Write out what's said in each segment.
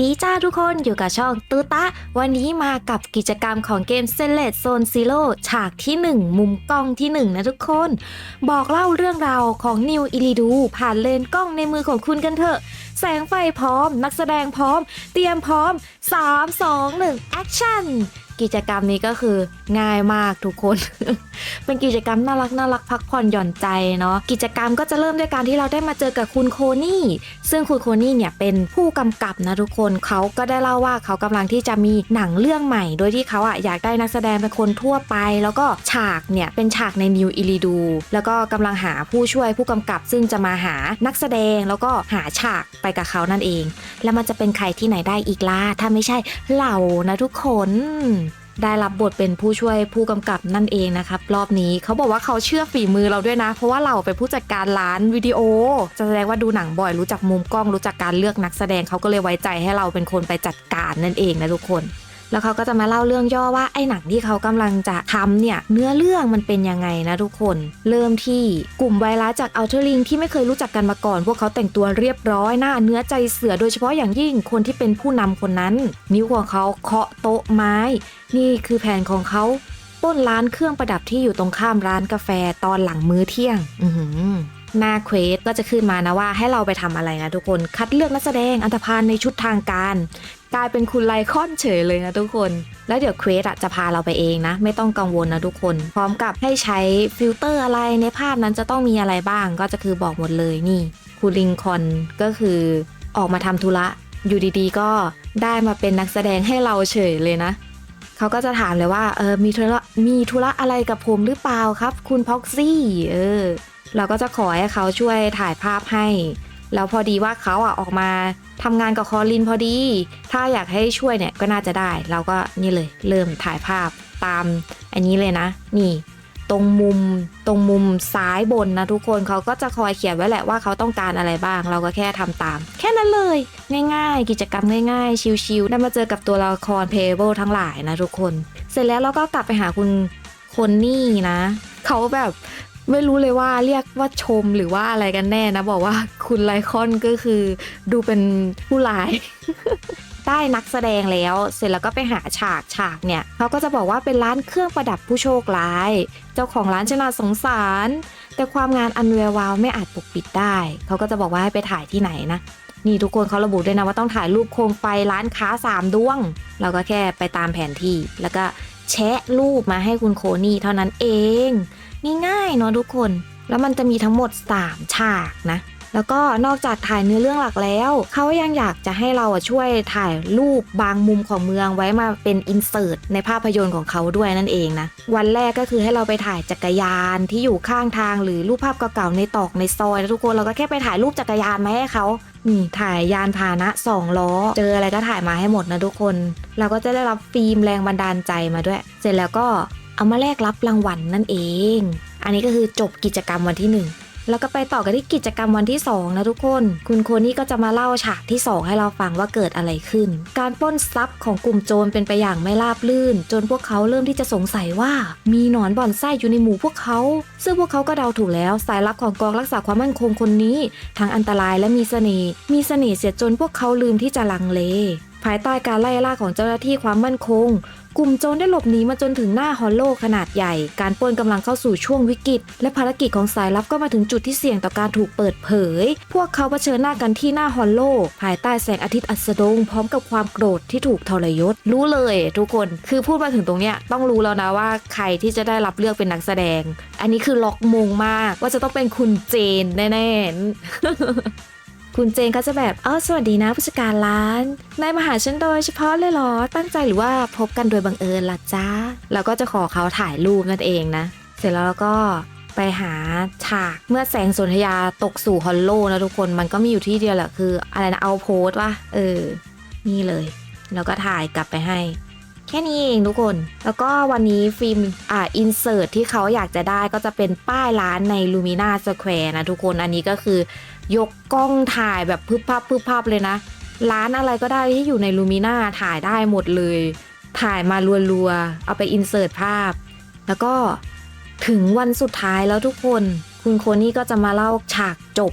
ดีจ้าทุกคนอยู่กับช่องตูตะ วันนี้มากับกิจกรรมของเกมเซเลตโซนซีโร่ฉากที่ 1 มุมกล้องที่ 1 นะทุกคน บอกเล่าเรื่องราวของนิวอิลิดู ผ่านเลนกล้องในมือของคุณกันเถอะ แสงไฟพร้อม นักแสดงพร้อม เตรียมพร้อม 3 2 1 แอคชั่น กิจกรรมนี้ก็คือง่ายมากทุกคน เป็นกิจกรรมน่ารักน่ารักพักผ่อนหย่อนใจเนาะกิจกรรมก็จะเริ่มด้วยการที่เราได้มาเจอกับคุณโคนี่ ซึ่งคุณโคนี่เนี่ยเป็นผู้กำกับนะทุกคนเขาก็ได้เล่าว่าเขากำลังที่จะมีหนังเรื่องใหม่ โดยที่เขาอะอยากได้นักแสดงเป็นคนทั่วไป แล้วก็ฉากเนี่ยเป็นฉากในนิวอิลิดู แล้วก็กำลังหาผู้ช่วยผู้กำกับ ซึ่งจะมาหานักแสดงแล้วก็หาฉากไปกับเขานั่นเอง แล้วมันจะเป็นใครที่ไหนได้อีกล่ะถ้าไม่ใช่เรานะทุกคน ได้รับบทเป็นผู้ช่วยผู้กำกับนั่นเองนะครับรอบนี้เขาบอกว่าเขาเชื่อฝีมือเราด้วยนะ เพราะว่าเราเป็นผู้จัดการร้านวิดีโอ จะแสดงว่าดูหนังบ่อยรู้จักมุมกล้องรู้จักการเลือกนักแสดงเขาก็เลยไว้ใจให้เราเป็นคนไปจัดการนั่นเองนะทุกคน แล้วเขาก็จะมาเล่าเรื่องย่อว่าไอ้หนังที่เขากำลังจะทำเนี่ยเนื้อเรื่องมันเป็นยังไงนะทุกคน เริ่มที่กลุ่มไวรัสจากอัลเทอร์ลิงที่ไม่เคยรู้จักกันมาก่อน พวกเขาแต่งตัวเรียบร้อยหน้าเนื้อใจเสือโดยเฉพาะอย่างยิ่งคนที่เป็นผู้นำคนนั้น นิ้วของเขาเคาะโต๊ะไม้ นี่คือแผนของเขาป้นร้านเครื่องประดับที่อยู่ตรงข้ามร้านกาแฟตอนหลังมื้อเที่ยง อืหน้าเควสก็จะขึ้นมานะว่าให้เราไปทำอะไรนะทุกคนคัดเลือกนักแสดงอันธพาลในชุดทางการกลายเป็นคุณไลคอนเฉยเลยนะทุกคน แล้วเดี๋ยวเควสอะจะพาเราไปเองนะ ไม่ต้องกังวลนะทุกคน พร้อมกับให้ใช้ฟิลเตอร์อะไรในภาพนั้นจะต้องมีอะไรบ้างก็จะคือบอกหมดเลยนี่คุณลิงคอนก็คือออกมาทำธุระอยู่ดีๆ ก็ได้มาเป็นนักแสดงให้เราเฉยเลยนะ เขาก็จะถามเลยว่าเออมีธุระมีธุระอะไรกับผมหรือเปล่าครับ คุณพ็อกซี่เออเราก็จะขอให้เขาช่วยถ่ายภาพให้ แล้วพอดีว่าเขาอะออกมาทำงานกับคอลินพอดี ถ้าอยากให้ช่วยเนี่ยก็น่าจะได้ เราก็นี่เลยเริ่มถ่ายภาพตามอันนี้เลยนะ นี่ ตรงมุมตรงมุมซ้ายบนนะทุกคนเขาก็จะคอยเขียนไว้แหละว่าเขาต้องการอะไรบ้าง เราก็แค่ทำตาม แค่นั้นเลย ง่ายๆ กิจกรรมง่ายๆ ชิลๆได้มาเจอกับตัวละครเพเบิลทั้งหลายนะทุกคน เสร็จแล้วเราก็กลับไปหาคุณคนนี่นะเขาแบบ ไม่รู้เลยว่าเรียกว่าชมหรือว่าอะไรกันแน่นะ บอกว่าคุณไลคอนก็คือ ดูเป็นผู้ร้าย ได้นักแสดงแล้วเสร็จแล้วก็ไปหาฉากฉากเนี่ยเขาก็จะบอกว่าเป็นร้านเครื่องประดับผู้โชคร้าย เจ้าของร้านชนาสงสาร แต่ความงานอันแวววาวไม่อาจปกปิดได้เขาก็จะบอกว่าให้ไปถ่ายที่ไหนนะนี่ทุกคนเขาระบุด้วยนะว่าต้องถ่ายรูปโคมไฟร้านค้าสามดวง เราก็แค่ไปตามแผนที่ แล้วก็แชะรูปมาให้คุณโคนี่เท่านั้นเอง ง่ายๆเนาะทุกคน แล้วมันจะมีทั้งหมด 3 ฉากนะแล้วก็นอกจากถ่ายเนื้อเรื่องหลักแล้ว เขายังอยากจะให้เราช่วยถ่ายรูปบางมุมของเมืองไว้มาเป็นอินเสิร์ตในภาพยนตร์ของเขาด้วยนั่นเองนะ วันแรกก็คือให้เราไปถ่ายจักรยานที่อยู่ข้างทางหรือรูปภาพเก่าๆในตอกในซอยนะทุกคนเราก็แค่ไปถ่ายรูปจักรยานมาให้เขานี่ถ่ายยานพาหนะสองล้อ เจออะไรก็ถ่ายมาให้หมดนะทุกคน เราก็จะได้รับฟิล์มแรงบันดาลใจมาด้วย เสร็จแล้วก็ เอามาแลกรับรางวัลนั่นเอง อันนี้ก็คือจบกิจกรรมวันที่หนึ่งแล้วก็ไปต่อกันที่กิจกรรมวันที่ 2 นะทุกคน คุณโคนี่ก็จะมาเล่าฉากที่ 2 ให้เราฟังว่าเกิดอะไรขึ้น การปล้นทรัพย์ของกลุ่มโจรเป็นไปอย่างไม่ราบรื่น จนพวกเขาเริ่มที่จะสงสัยว่า มีหนอนบ่อนไส้อยู่ในหมู่พวกเขา ซึ่งพวกเขาก็เดาถูกแล้ว สายลับของกองรักษาความมั่นคงคนนี้ ทั้งอันตรายและมีเสน่ห์มีเสน่ห์เสียจนพวกเขาลืมที่จะลังเล ภายใต้การไล่ล่าของเจ้าหน้าที่ความมั่นคง กลุ่มโจรได้หลบหนีมาจนถึงหน้าฮอลโลขนาดใหญ่ การป้นกำลังเข้าสู่ช่วงวิกฤต และภารกิจของสายลับก็มาถึงจุดที่เสี่ยงต่อการถูกเปิดเผย พวกเขาเผชิญหน้ากันที่หน้าฮอลโลภายใต้แสงอาทิตย์อัสดง พร้อมกับความโกรธที่ถูกทรยศ รู้เลย ทุกคน คือพูดมาถึงตรงเนี้ยต้องรู้แล้วนะว่าใครที่จะได้รับเลือกเป็นนักแสดง อันนี้คือล็อกมงมากว่าจะต้องเป็นคุณเจนแน่ๆ คุณเจนก็จะแบบเออสวัสดีนะผู้จัดการร้าน นายมาหาฉันโดยเฉพาะเลยเหรอ ตั้งใจหรือว่าพบกันโดยบังเอิญล่ะจ้าแล้วก็จะขอเขาถ่ายรูปนั่นเองนะ เสร็จแล้วเราก็ไปหาฉากเมื่อแสงสนธยาตกสู่ฮอลโลนะทุกคนมันก็มีอยู่ที่เดียวแหละคือ อะไรนะเอาโพสต์ว่าเออ นี่เลย แล้วก็ถ่ายกลับไปให้ แค่นี้เองทุกคน แล้วก็วันนี้ฟิล์มอ่าอินเสิร์ตที่เขาอยากจะได้ก็จะเป็นป้ายร้านในลูมิน่าสแควร์นะทุกคนอันนี้ก็คือ ยกกล้องถ่ายแบบพึบพับพึบพับเลยนะ ร้านอะไรก็ได้ที่อยู่ในลูมิน่าถ่ายได้หมดเลย ถ่ายมารัวๆ เอาไปอินเสิร์ตภาพ แล้วก็ถึงวันสุดท้ายแล้วทุกคน คุณโคนี่ก็จะมาเล่าฉากจบ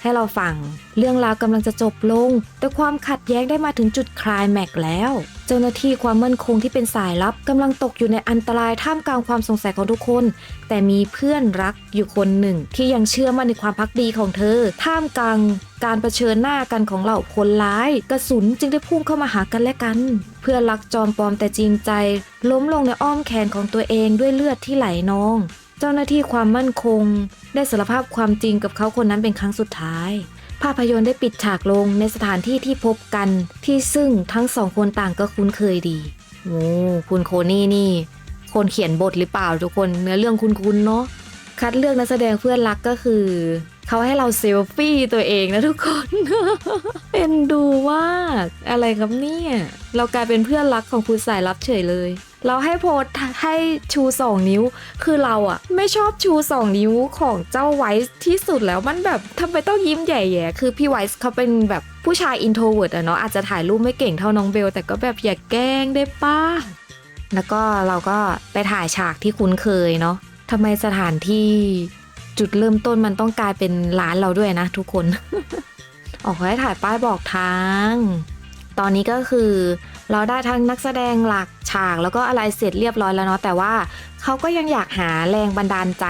ใให้เราฟัง เรื่องราวกำลังจะจบลง แต่ความขัดแย้งได้มาถึงจุดคลายแม็กซ์แล้ว เจ้าหน้าที่ความมั่นคงที่เป็นสายลับกำลังตกอยู่ในอันตรายท่ามกลางความสงสัยของทุกคน แต่มีเพื่อนรักอยู่คนหนึ่ง ที่ยังเชื่อมั่นในความพักดีของเธอ ท่ามกลางการรเผชิญหน้ากันของเหล่าคนร้าย กระสุนจึงได้พุ่งเข้ามาหากันและกัน เพื่อนรักจอมปลอมแต่จริงใจ ล้มลงในอ้อมแขนของตัวเองด้วยเลือดที่ไหลนอง เจ้าหน้าที่ความมั่นคง ได้สารภาพความจริงกับเขาคนนั้นเป็นครั้งสุดท้ายาพยนตร์ได้ปิดฉากลงในสถานที่ที่พบกันที่ซึ่งทั้งสองคนต่างก็คุ้นเคยดีโอ้คุณโคนี่นี่ คนเขียนบทหรือเปล่าทุกคนเนื้อเรื่องคุ้นๆเนาะคัดเลือกนักแสดงเพื่อนรักก็คือ เขาให้เราเซลฟี่ตัวเองนะทุกคน เป็นดูมาอะไรครับเนี่ย เรากลายเป็นเพื่อนรักของคุณสายลับเฉยเลย เราให้โพสให้ชูสองนิ้ว คือเราอะไม่ชอบชูสองนิ้วของเจ้าไวส์ที่สุดแล้วมันแบบทำไมต้องยิ้มใหญ่ๆคือพี่ไวส์เขาเป็นแบบผู้ชายอินโทรเวิร์ดอะเนาะอาจจะถ่ายรูปไม่เก่งเท่าน้องเบล แต่ก็แบบอย่าแกล้งได้ป้าแล้วก็เราก็ไปถ่ายฉากที่คุ้นเคยเนาะทำไมสถานที่ จุดเริ่มต้นมันต้องกลายเป็นร้านเราด้วยนะทุกคน ออกให้ถ่ายป้ายบอกทาง ตอนนี้ก็คือเราได้ทั้งนักแสดงหลักฉากแล้วก็อะไรเสร็จเรียบร้อยแล้วเนาะแต่ว่าเขาก็ยังอยากหาแรงบันดาลใจ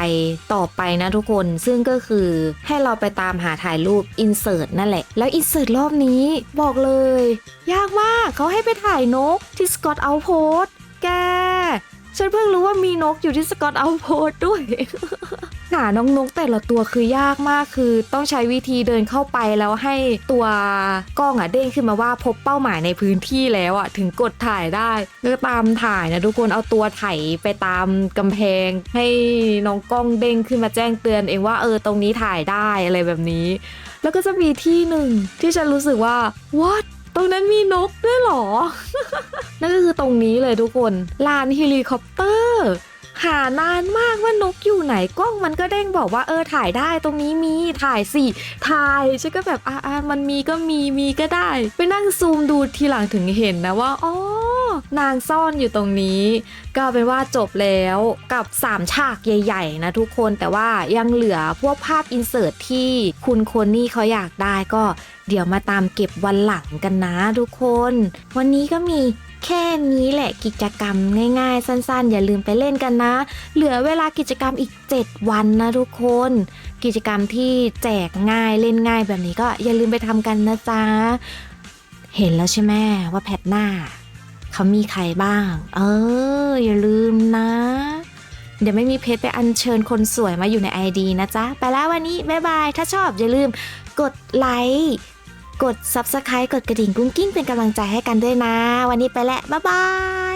ต่อไปนะทุกคนซึ่งก็คือให้เราไปตามหาถ่ายรูปอินเสิร์ตนั่นแหละ แล้วอินเสิร์ตรอบนี้บอกเลย ยากมากเขาให้ไปถ่ายนกที่สกอตเอาโพสแก ฉันเพิ่งรู้ว่ามีนกอยู่ที่สกอตเอาโพสด้วย หาน้องนกแต่ละตัวคือยากมากคือ ต้องใช้วิธีเดินเข้าไปแล้วให้ตัวกล้องอะเด้งขึ้นมาว่าพบเป้าหมายในพื้นที่แล้วอะถึงกดถ่ายได้ก็ตามถ่ายนะทุกคนเอาตัวไถไปตามกำแพง ให้น้องกล้องเด้งขึ้นมาแจ้งเตือนเองว่าเออตรงนี้ถ่ายได้อะไรแบบนี้ แล้วก็จะมีที่หนึ่งที่ฉันรู้สึกว่า what ตรงนั้นมีนกด้วยเหรอ นั่นก็คือตรงนี้เลยทุกคน ลานเฮลิคอปเตอร์ หานานมากว่านกอยู่ไหนกล้องมันก็เด้งบอกว่าเออถ่ายได้ตรงนี้มีถ่ายสิถ่ายฉันก็แบบอ่ามันมีก็มีมีก็ได้ ไปนั่งซูมดูทีหลังถึงเห็นนะว่าอ๋อ นางซ่อนอยู่ตรงนี้ ก็เป็นว่าจบแล้วกับ 3 ฉากใหญ่ ๆ นะทุกคนแต่ว่ายังเหลือพวกภาพอินเสิร์ตที่คุณโคนนี่เขาอยากได้ก็เดี๋ยวมาตามเก็บวันหลังกันนะทุกคน วันนี้ก็มีแค่นี้แหละกิจกรรมง่ายๆ สั้นๆ อย่าลืมไปเล่นกันนะ เหลือเวลากิจกรรมอีก 7 วันนะทุกคน กิจกรรมที่แจกง่ายเล่นง่ายแบบนี้ก็อย่าลืมไปทำกันนะจ๊ะ เห็นแล้วใช่ไหมว่าแพทหน้า เขามีใครบ้าง เออ อย่าลืมนะ เดี๋ยวไม่มีเพจไปอัญเชิญคนสวยมาอยู่ใน ID นะจ๊ะ ไปแล้ววันนี้บ๊ายบาย ถ้าชอบอย่าลืมกดไลค์กด Subscribe กดกระดิ่งกุ้งกิ้งเป็นกำลังใจให้กันด้วยนะ วันนี้ไปแล้วบ๊ายบาย